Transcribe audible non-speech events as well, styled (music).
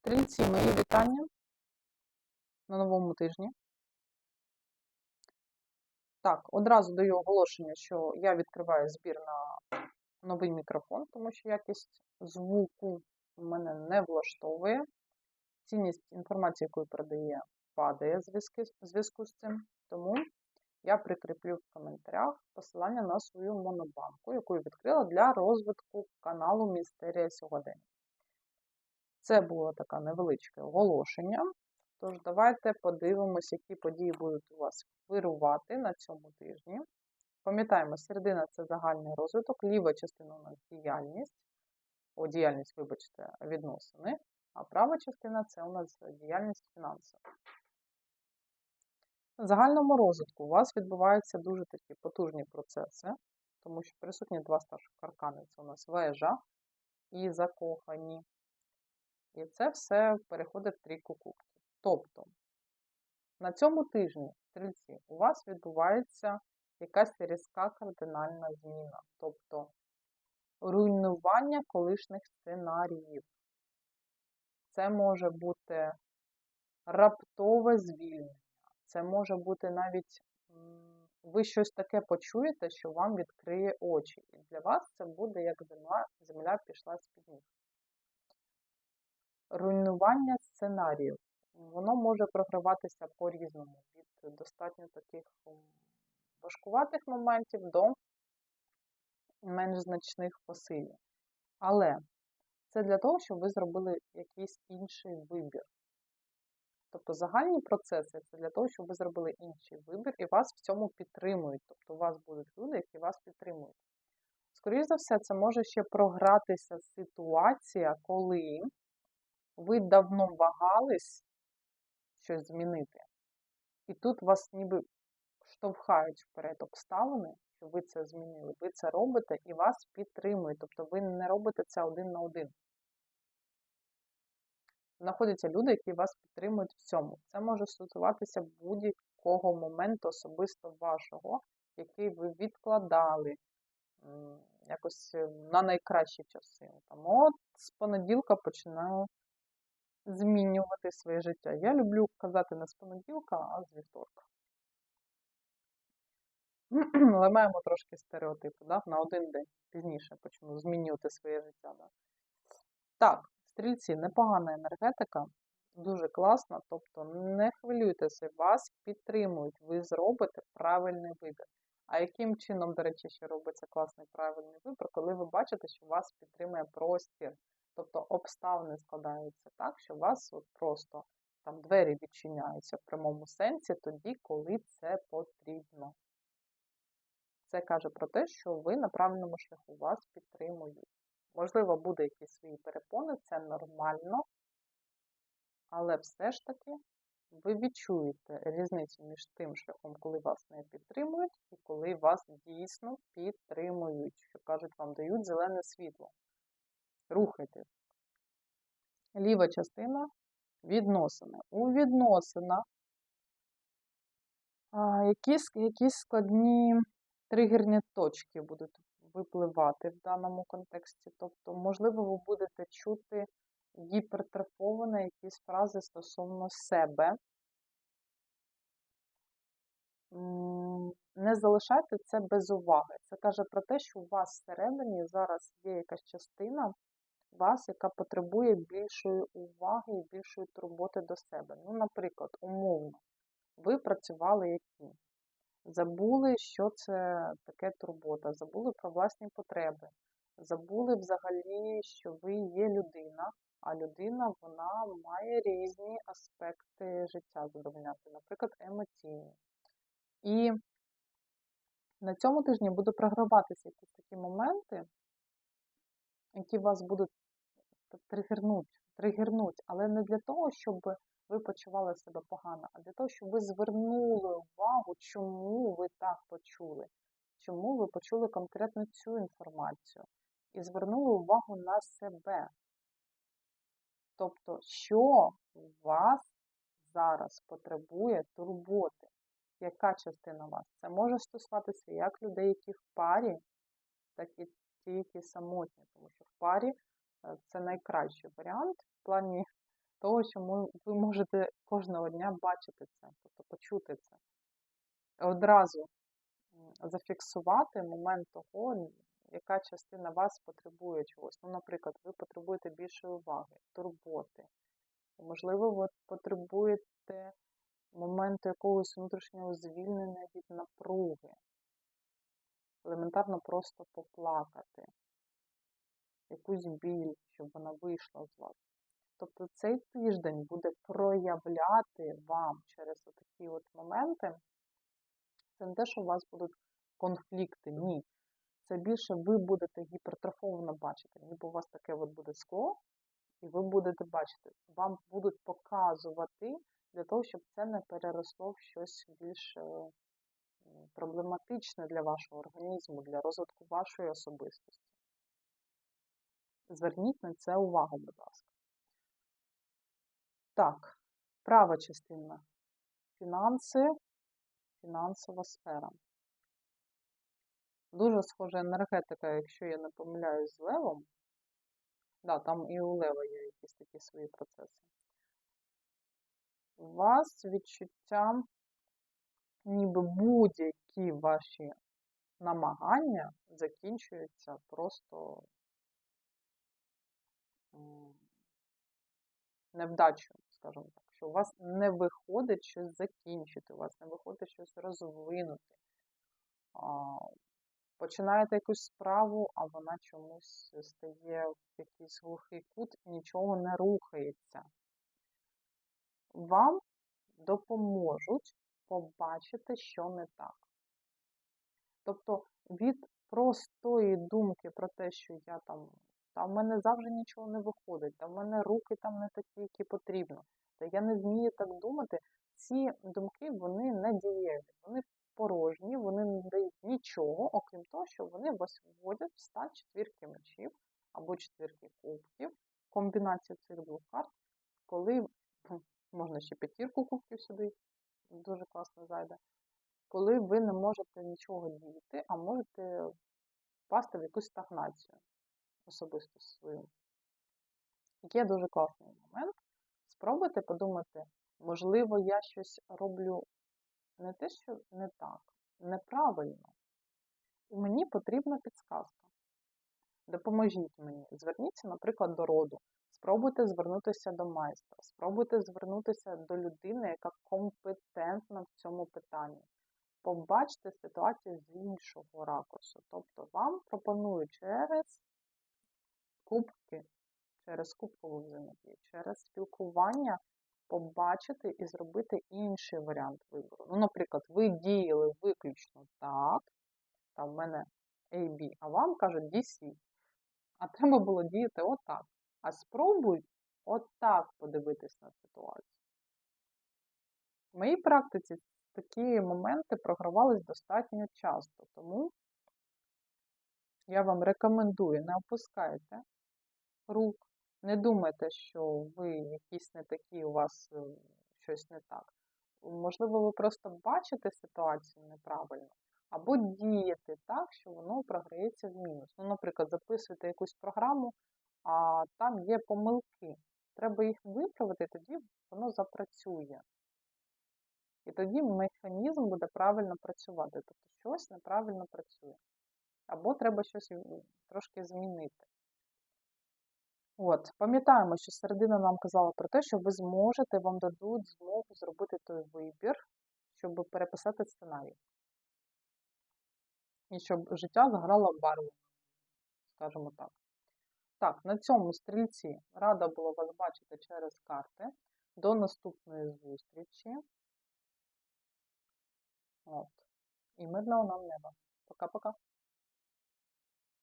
Стрільці, мої вітання на новому тижні. Так, одразу даю оголошення, що я відкриваю збір на новий мікрофон, тому що якість звуку мене не влаштовує. Цінність інформації, яку передає, падає в зв'язку з цим. Тому я прикріплю в коментарях посилання на свою монобанку, яку я відкрила для розвитку каналу Містерія сьогодення. Це було таке невеличке оголошення. Тож давайте подивимось, які події будуть у вас вирувати на цьому тижні. Пам'ятаємо, середина це загальний розвиток, ліва частина у нас діяльність, о, діяльність, вибачте, відносини, а права частина це у нас діяльність фінансова. На загальному розвитку у вас відбуваються дуже такі потужні процеси, тому що присутні два старших аркани. Це у нас вежа і закохані. І це все переходить в трійку кубків. Тобто, на цьому тижні, стрільці, у вас відбувається якась різка кардинальна зміна, тобто руйнування колишніх сценаріїв. Це може бути раптове звільнення, це може бути навіть ви щось таке почуєте, що вам відкриє очі. І для вас це буде як земля, земля пішла з-під ніг. Руйнування сценаріїв. Воно може програватися по-різному, від достатньо таких важкуватих моментів до менш значних по силі. Але це для того, щоб ви зробили якийсь інший вибір. Тобто загальні процеси це для того, щоб ви зробили інший вибір і вас в цьому підтримують. Тобто у вас будуть люди, які вас підтримують. Скоріше за все, це може ще програтися ситуація, коли ви давно вагались щось змінити, і тут вас ніби штовхають вперед обставини, що ви це змінили. Ви це робите і вас підтримують. Тобто ви не робите це один на один. Знаходяться люди, які вас підтримують в цьому. Це може стосуватися будь-якого моменту особисто вашого, який ви відкладали якось е, на найкращі часи. Там, от з понеділка починаю змінювати своє життя. Я люблю казати не з понеділка, а з вівторка. (clears throat) Але маємо трошки стереотипи, да? на один день пізніше почну змінювати своє життя. Да? Так, стрільці, непогана енергетика, дуже класна, тобто не хвилюйтеся, вас підтримують, ви зробите правильний вибір. А яким чином, до речі, ще робиться класний правильний вибір, коли ви бачите, що вас підтримує простір, тобто обставини складаються так, що у вас от просто там двері відчиняються в прямому сенсі тоді, коли це потрібно. Це каже про те, що ви на правильному шляху вас підтримують. Можливо, буде якісь свої перепони, це нормально, але все ж таки ви відчуєте різницю між тим шляхом, коли вас не підтримують, і коли вас дійсно підтримують, що кажуть, вам дають зелене світло. Рухайтесь. Ліва частина відносини. У відносинах якісь, якісь складні тригерні точки будуть випливати в даному контексті. Тобто, можливо, ви будете чути гіпертрофовані якісь фрази стосовно себе. Не залишайте це без уваги. Це каже про те, що у вас всередині зараз є якась частина вас, яка потребує більшої уваги і більшої турботи до себе. Ну, наприклад, умовно, ви працювали як кінь. Забули, що це таке турбота, забули про власні потреби, забули взагалі, що ви є людина, а людина вона має різні аспекти життя задовольняти, наприклад, емоційні. І на цьому тижні буде програватися якісь такі моменти, які вас будуть тригернуть, тригернуть, але не для того, щоб ви почували себе погано, а для того, щоб ви звернули увагу, чому ви так почули, чому ви почули конкретно цю інформацію, і звернули увагу на себе. Тобто, що у вас зараз потребує турботи, яка частина вас? Це може стосуватися як людей, які в парі, так і ті, які самотні, тому що в парі це найкращий варіант в плані того, що ви можете кожного дня бачити це, тобто почути це. Одразу зафіксувати момент того, яка частина вас потребує чогось. Ну, наприклад, ви потребуєте більшої уваги, турботи. Можливо, ви потребуєте моменту якогось внутрішнього звільнення від напруги. Елементарно просто поплакати, якусь біль, щоб вона вийшла з вас. Тобто цей тиждень буде проявляти вам через такі от моменти. Це не те, що у вас будуть конфлікти, ні. Це більше ви будете гіпертрофовано бачити. Ніби у вас таке от буде скло, і ви будете бачити, вам будуть показувати для того, щоб це не переросло в щось більш е, проблематичне для вашого організму, для розвитку вашої особистості. Зверніть на це увагу, будь ласка. Так, права частина. Фінанси, фінансова сфера. Дуже схожа енергетика, якщо я не помиляюсь з левом. Да, там і у лева є якісь такі свої процеси. У вас відчуття, ніби будь-які ваші намагання закінчуються просто невдачею, скажімо так. Що у вас не виходить щось закінчити, у вас не виходить щось розвинути. Починаєте якусь справу, а вона чомусь стає в якийсь глухий кут і нічого не рухається. Вам допоможуть побачити, що не так. Тобто від простої думки про те, що я там, та в мене завжди нічого не виходить, та в мене руки там не такі, які потрібно, та я не вмію так думати, ці думки вони не дієві, вони порожні, вони не дають нічого, окрім того, що вони вас вводять в стан четвірки мечів або четвірки кубків, комбінацію цих двох карт, коли можна ще п'ятірку кубків сюди, дуже класно зайде, коли ви не можете нічого діяти, а можете впасти в якусь стагнацію особисто свою. Є дуже класний момент. Спробуйте подумати, можливо, я щось роблю не те, що не так, неправильно. І мені потрібна підсказка. Допоможіть мені. Зверніться, наприклад, до роду. Спробуйте звернутися до майстра, спробуйте звернутися до людини, яка компетентна в цьому питанні. Побачте ситуацію з іншого ракурсу. Тобто вам пропонують через через кубкову взаємодію, через спілкування побачити і зробити інший варіант вибору. Ну, наприклад, ви діяли виключно так, там в мене AB, а вам кажуть DC. А треба було діяти отак. А спробуй отак подивитись на ситуацію. В моїй практиці такі моменти програвались достатньо часто, тому я вам рекомендую, не опускайте рук, не думайте, що ви якісь не такі, у вас е, щось не так. Можливо, ви просто бачите ситуацію неправильно, або дієте так, що воно програється в мінус. Ну, наприклад, записуєте якусь програму, а там є помилки. Треба їх виправити, тоді воно запрацює. І тоді механізм буде правильно працювати. Тобто щось неправильно працює. Або треба щось трошки змінити. От, пам'ятаємо, що середина нам казала про те, що ви зможете, вам дадуть змогу зробити той вибір, щоб переписати сценарій. І щоб життя заграло барву, скажімо так. Так, на цьому стрільці рада була вас бачити через карти. До наступної зустрічі. От. І мирного нам неба. Пока-пока.